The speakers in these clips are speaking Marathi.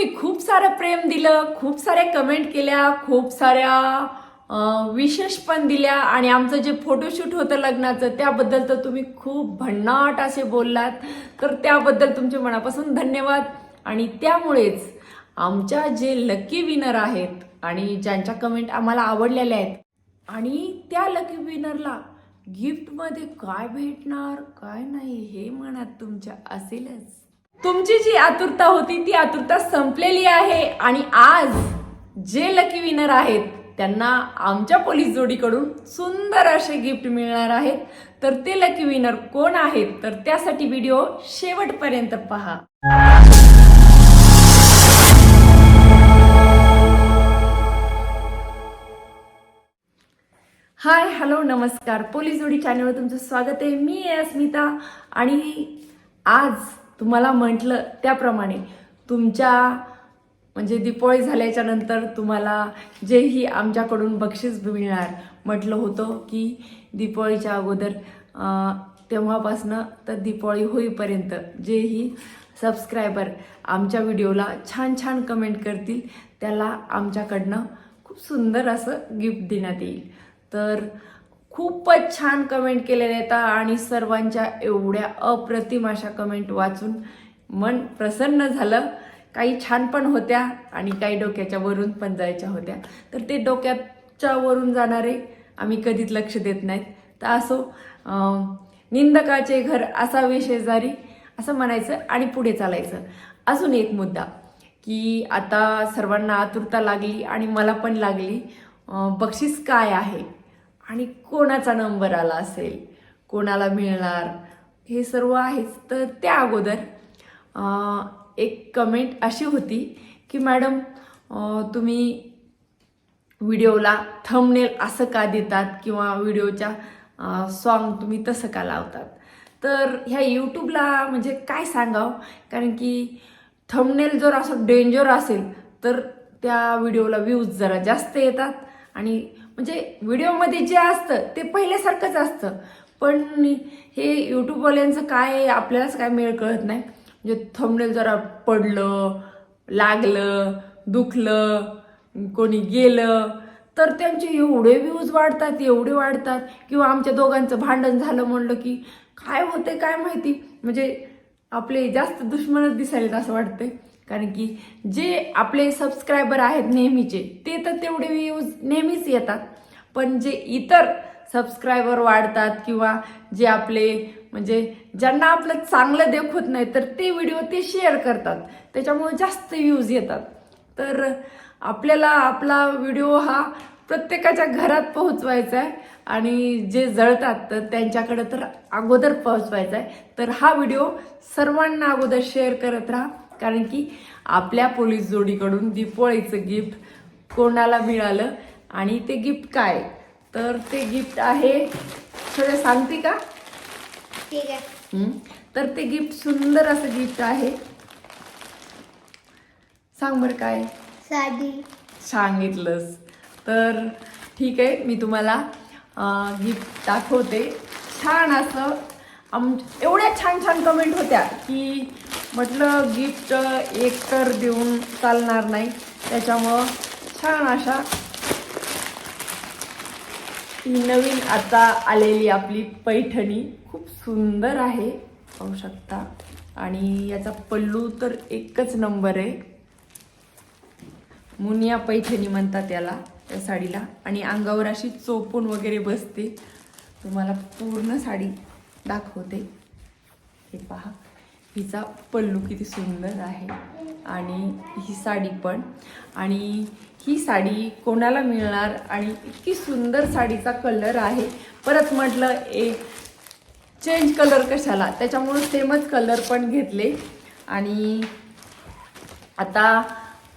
तुम्ही खूप सारं प्रेम दिलं खूप साऱ्या कमेंट केल्या खूप साऱ्या विशेष पण दिल्या आणि आमचं जे फोटोशूट होतं लग्नाचं त्याबद्दल तर तुम्ही खूप भन्नाट असे बोललात. तर त्याबद्दल तुमचे मनापासून धन्यवाद. आणि त्यामुळेच आमच्या जे लकी विनर आहेत आणि ज्यांच्या कमेंट आम्हाला आवडलेल्या आहेत आणि त्या लकी विनरला गिफ्टमध्ये काय भेटणार काय नाही हे मनात तुमच्या असेलच. तुमची जी आतुरता होती ती आतुरता संपलेली आहे. आणि आज जे लकी विनर आहेत त्यांना आमच्या पोलीस जोडीकडून सुंदर असे गिफ्ट मिळणार आहेत. तर ते लकी विनर कोण आहेत तर त्यासाठी व्हिडिओ शेवटपर्यंत पहा. हाय हॅलो नमस्कार. पोलीस जोडी चॅनलवर तुमचं स्वागत आहे. मी आहे अस्मिता आणि आज तुम्हाला म्हटलं त्याप्रमाणे तुमच्या म्हणजे दिपोळी झाल्याच्यानंतर तुम्हाला जेही आमच्याकडून बक्षीस मिळणार म्हटलं होतं की दिपोळीच्या अगोदर तेव्हापासनं तर दिपोळी होईपर्यंत जेही सबस्क्रायबर आमच्या व्हिडिओला छान छान कमेंट करतील त्याला आमच्याकडनं खूप सुंदर असं गिफ्ट देण्यात येईल. तर खूपच छान कमेंट केलेल्या आहेत आणि सर्वांच्या एवढ्या अप्रतिम अशा कमेंट वाचून मन प्रसन्न झालं. काही छान पण होत्या आणि काही डोक्याच्या वरून पण जायच्या होत्या. तर ते डोक्याच्या वरून जाणारे आम्ही कधीच लक्ष देत नाहीत. तर असो निंदकाचे घर असावे शेजारी असं म्हणायचं आणि पुढे चालायचं. अजून एक मुद्दा की आता सर्वांना आतुरता लागली आणि मला पण लागली. बक्षीस काय आहे? आणि कोणाचा नंबर आला असेल कोणाला मिळणार हे सर्व आहेच. तर त्या अगोदर एक कमेंट अशी होती की मॅडम तुम्ही व्हिडिओला थंबनेल असं का देतात किंवा व्हिडिओच्या सॉन्ग तुम्ही तसं का लावतात? तर ह्या यूट्यूबला म्हणजे काय सांगावं? कारण की थंबनेल जर असं डेंजर असेल तर त्या व्हिडिओला व्ह्यूज जरा जास्त येतात आणि म्हणजे व्हिडिओमध्ये जे असतं ते पहिल्यासारखंच असतं. पण हे यूट्यूबवाल्यांचं काय आपल्यालाच काय मेळ कळत नाही. म्हणजे थंबनेल जरा पडलं लागलं दुखलं कोणी गेलं तर त्यांचे एवढे व्ह्यूज वाढतात एवढे वाढतात. किंवा आमच्या दोघांचं भांडण झालं म्हणलं की काय होते काय माहिती? म्हणजे आपले जास्त दुश्मनच दिसायला असं वाटतंय. कारण की जे आपले सबस्क्रायबर आहेत नेहमीचे ते तर तेवढे व्ह्यूज नेहमीच येतात. पण जे इतर सबस्क्रायबर वाढतात किंवा जे आपले म्हणजे ज्यांना आपलं चांगलं देखत नाही तर ते व्हिडिओ ते शेअर करतात. त्याच्यामुळे जास्त व्ह्यूज येतात. तर आपल्याला आपला व्हिडिओ हा प्रत्येकाच्या घरात पोहोचवायचा आहे आणि जे जळतात तर त्यांच्याकडे तर अगोदर पोहोचवायचा आहे तर हा व्हिडिओ सर्वांना अगोदर शेअर करत राहा. कारण की आपल्या पोलीस जोडीकडून दिपोळीचं गिफ्ट कोणाला मिळालं आणि ते गिफ्ट काय? तर ते गिफ्ट आहे थोडं सांगते का? ठीक आहे? तर ते गिफ्ट सुंदर असं गिफ्ट आहे. सांग बरं काय? साडी. सांगितलंस. तर ठीक आहे मी तुम्हाला गिफ्ट दाखवते. छान असं आम एवढ्या छान छान कमेंट होत्या की म्हटलं गिफ्ट एकतर देऊन चालणार नाही. त्याच्यामुळं छान अशा नवीन आता आलेली आपली पैठणी. खूप सुंदर आहे पाहू शकता. आणि याचा पल्लू तर एकच नंबर आहे. मुनिया पैठणी म्हणतात याला त्या साडीला. आणि अंगावर अशी चोपून वगैरे बसते. तुम्हाला पूर्ण साडी दाखवते. हे पहा. हिचा पल्लू किती सुंदर आहे. आणि ही साडी पण. आणि ही साडी कोणाला मिळणार? आणि इतकी सुंदर साडीचा कलर आहे. परत म्हटलं एक चेंज कलर कशाला? त्याच्यामुळं सेमच कलर पण घेतले. आणि आता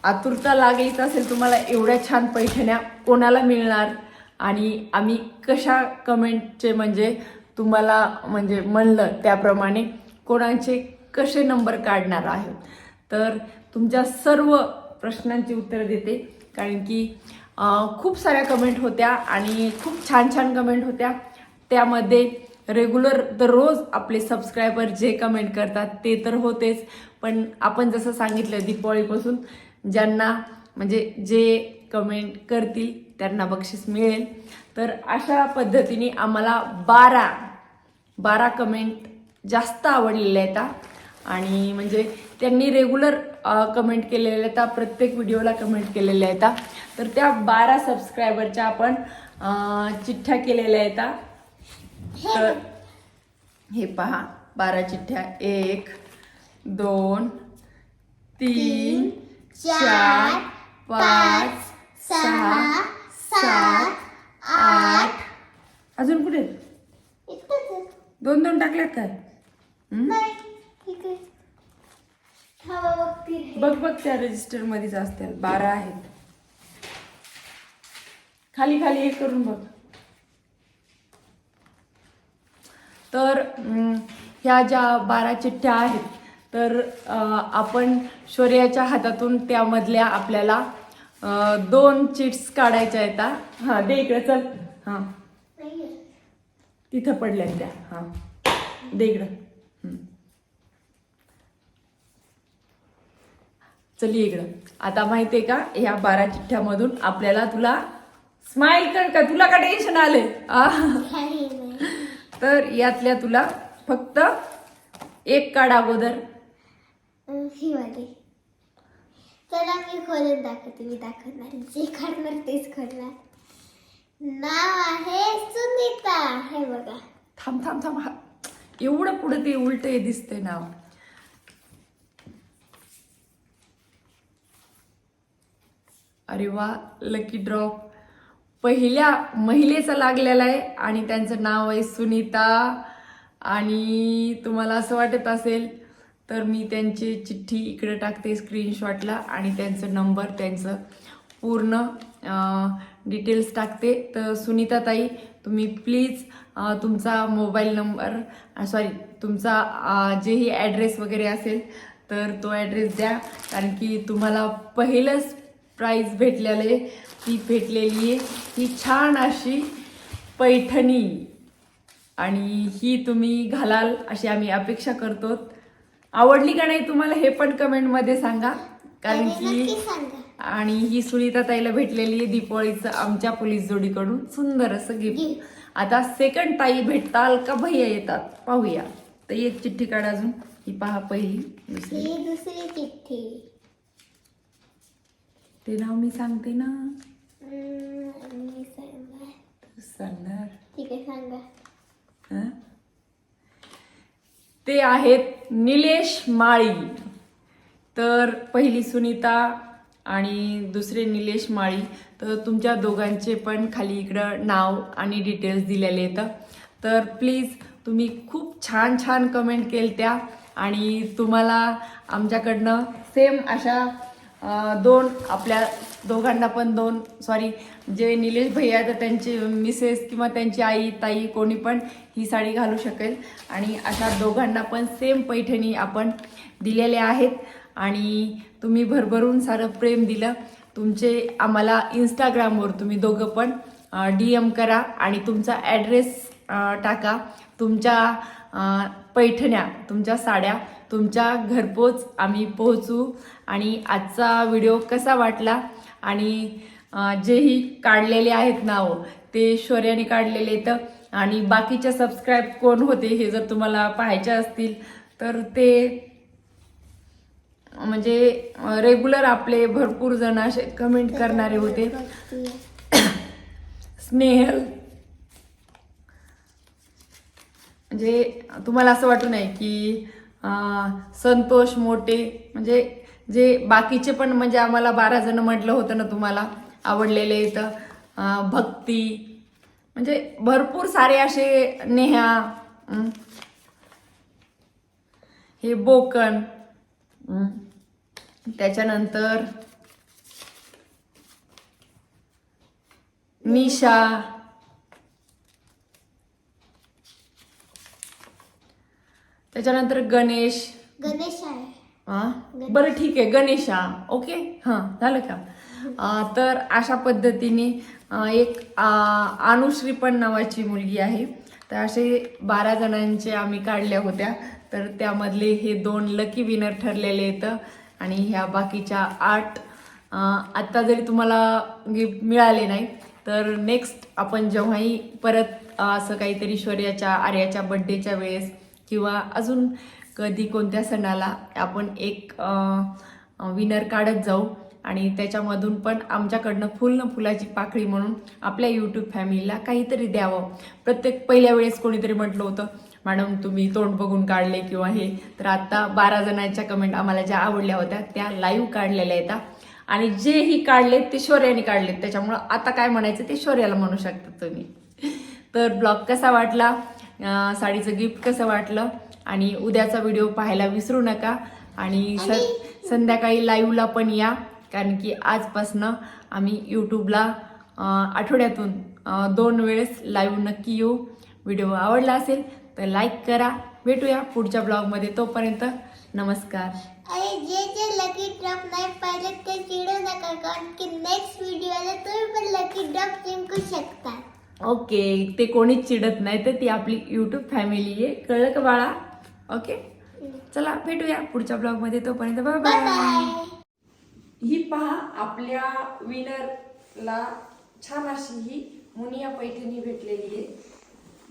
आतुरता लागलीच असेल तुम्हाला एवढ्या छान पैठण्या कोणाला मिळणार? आणि आम्ही कशा कमेंटचे म्हणजे तुम्हाला म्हणजे म्हणलं त्याप्रमाणे कोणाचे कसे नंबर काढणार आहोत? तर तुमच्या सर्व प्रश्नांची उत्तरं देते. कारण की खूप साऱ्या कमेंट होत्या आणि खूप छान छान कमेंट होत्या. त्यामध्ये रेग्युलर दररोज आपले सबस्क्रायबर जे कमेंट करतात ते तर होतेच. पण आपण जसं सांगितलं दीपावळीपासून ज्यांना म्हणजे जे कमेंट करतील त्यांना बक्षीस मिळेल. तर अशा पद्धतीने आम्हाला बारा बारा कमेंट जास्त आवडलेल्या आहेत आणि म्हणजे त्यांनी रेग्युलर कमेंट केलेल्या आहेत. प्रत्येक व्हिडिओला कमेंट केलेल्या आहेत. तर त्या बारा सबस्क्रायबरच्या आपण चिठ्ठ्या केलेल्या आहेत. तर हे पहा बारा चिठ्ठ्या एक दोन तीन चार पाच सहा सात आठ अजून कुठे. दोन दोन टाकल्यात काय बघ बघ त्या रजिस्टर मध्येच असतील. बारा आहेत. खाली खाली हे करून बघ. तर ह्या ज्या बारा चिठ्ठ्या आहेत तर आपण शौर्याच्या हातातून त्यामधल्या आपल्याला दोन चिट्स काढायच्या आहेत हा. दे इकडे चल. हा. तिथं पडल्या त्या. हा. दे इकडं हं. चल इकडं. आता माहितीये का ह्या बारा चिठ्ठ्यामधून आपल्याला तुला स्माइल कर का? तुला का टेन्शन आले आ? तर यातल्या तुला फक्त एक काढ अगोदर. ही वाली चला मी खोलून दाखवते मी दाखवणार जे करणार तेच नाव आहे सुनीता. हे बघा. थांब थांब थांब. हा. एवढं पुढे ते उलट हे दिसतंय नाव. अरे वा लकी ड्रॉप पहिल्या महिलेचा लागलेला आहे आणि त्यांचं नाव आहे सुनीता. आणि तुम्हाला असं वाटत असेल तर मी त्यांची चिठ्ठी इकडे टाकते स्क्रीनशॉटला आणि त्यांचं नंबर त्यांचं पूर्ण डिटेल्स टाकते. तर सुनीता ताई तुम्ही प्लीज तुमचा मोबाईल नंबर सॉरी तुमचा जेही ॲड्रेस वगैरे असेल तर तो ॲड्रेस द्या. कारण की तुम्हाला पहिलंच प्राईज भेटलेलं ती भेटलेली आहे. ही छान अशी पैठणी. आणि ही तुम्ही घालाल अशी आम्ही अपेक्षा करतो. आवडली का नाही तुम्हाला हे पण कमेंटमध्ये सांगा. कारण की आणि ही सुनीता ताईला भेटलेली आहे दीपावळीचं आमच्या पोलीस जोडीकडून. सुंदर असं गिफ्ट. आता सेकंड ताई भेटताल का भैया येतात? पाहूया. तर एक चिठ्ठी काढ अजून. ही पहा पहिली दुसरी चिठ्ठी. ते नाव मी सांगते ना. हम्म, मी सांगणार तू सांगणार. ठीक आहे सांगा. हं? ते आहेत निलेश माळी. तर पहिली सुनीता आणि दुसरे निलेश माळी. तर तुमच्या दोघांचे पण खाली इकडं नाव आणि डिटेल्स दिलेले आहेत. तर प्लीज तुम्ही खूप छान छान कमेंट केल त्या आणि तुम्हाला आमच्याकडनं सेम अशा दोन आपल्या दोघांना पण दोन. सॉरी जे निलेश भैया तर त्यांचे मिसेस किंवा त्यांची आई ताई कोणी पण ही साडी घालू शकेल. आणि अशा दोघांना पण सेम पैठणी आपण दिलेल्या आहेत. आणि तुम्ही भरभरून सारं प्रेम दिलं. तुमचे आम्हाला इंस्टाग्रामवर तुम्ही दोघं पण डी एम करा आणि तुमचा ॲड्रेस टाका. तुमच्या पैठण्या तुमच्या साड्या तुमच्या घरपोच आम्ही पोहोचू. आणि आजचा व्हिडिओ कसा वाटला? आणि जेही काढलेले आहेत नाव ते शौर्याने काढलेले तर आणि बाकीच्या सबस्क्राईब कोण होते हे जर तुम्हाला पाहायचे असतील तर ते म्हणजे रेग्युलर आपले भरपूर जण असे कमेंट करणारे होते. स्नेहल म्हणजे तुम्हाला असं वाटू नये की संतोष मोठे म्हणजे जे बाकीचे पण म्हणजे आम्हाला बारा जण म्हटलं होतं ना तुम्हाला आवडलेले इथं भक्ती म्हणजे भरपूर सारे असे नेहा हे बोकन त्याच्यानंतर निशा त्याच्यानंतर गणेश. गणेश आहे. हा बरं ठीक आहे गणेशा. ओके? हां झालं का? तर अशा पद्धतीने एक अनुश्री पण नावाची मुलगी आहे. तर असे बारा जणांचे आम्ही काढल्या होत्या. तर त्यामधले हे दोन लकी विनर ठरलेले येतं आणि ह्या बाकीच्या आठ आत्ता जरी तुम्हाला गिफ्ट मिळाले नाही तर नेक्स्ट आपण जेव्हाही परत असं काहीतरी शौर्याच्या आर्याच्या बड्डेच्या वेळेस किंवा अजून कधी कोणत्या सणाला आपण एक विनर काढत जाऊ आणि त्याच्यामधून पण आमच्याकडनं फुल न फुलाची पाखळी म्हणून आपल्या यूट्यूब फॅमिलीला काहीतरी द्यावं. प्रत्येक पहिल्या वेळेस कोणीतरी म्हटलं होतं मॅडम तुम्ही तोंड बघून काढले किंवा हे. तर आता बारा जणांच्या कमेंट आम्हाला ज्या आवडल्या होत्या त्या लाईव्ह काढलेल्या येतात आणि जेही काढलेत ते शौर्याने काढलेत. त्याच्यामुळं आता काय म्हणायचं ते शौर्याला म्हणू शकता तुम्ही. तर ब्लॉग कसा वाटला? साडीचं गिफ्ट कसं वाटलं? आणि उद्याचा व्हिडिओ पाहायला विसरू नका. आणि स संध्याकाळी लाईव्हला पण या. कारण की आजपासनं आम्ही यूट्यूबला आठवड्यातून दोन वेळेस लाईव्ह नक्की येऊ. व्हिडिओ आवडला असेल तर लाईक करा. भेटूया पुढच्या ब्लॉगमध्ये तोपर्यंत नमस्कार. आणि जे जे लकी ड्रॉप नाही पाहिले ते चिडू नका. कारण की नेक्स्ट व्हिडिओला तुम्ही पण लकी ड्रॉप जिंकू शकता. ओके ते कोणीच चिडत नाही तर ती आपली यूट्यूब फॅमिली आहे. कळलं का बाळा? ओके? चला भेटूया पुढच्या ब्लॉगमध्ये. तोपर्यंत बाय बाय बाय बाय ही पहा आपल्या विनरला छान अशी ही मुनिया पैठणी भेटलेली आहे.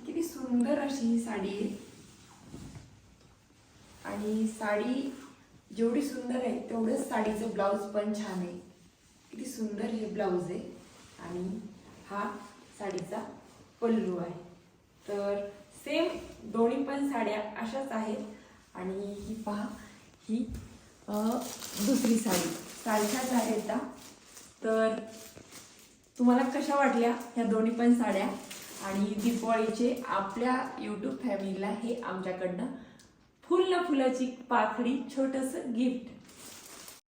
किती सुंदर अशी ही साडी आहे. आणि साडी जेवढी सुंदर आहे तेवढंच साडीचं ब्लाऊज पण छान आहे. किती सुंदर हे ब्लाऊज आहे. आणि हा साडीचा पल्लू आहे. तर सेम दोन्ही पण साड्या अशाच आहेत. आणि ही पहा ही दुसरी साडी. सारख्याच आहेत तर तुम्हाला कशा वाटल्या ह्या दोन्ही पण साड्या? आणि दिपाळीचे आपल्या यूट्यूब फॅमिलीला हे आमच्याकडनं फुल फुलाची पाखडी छोटंसं गिफ्ट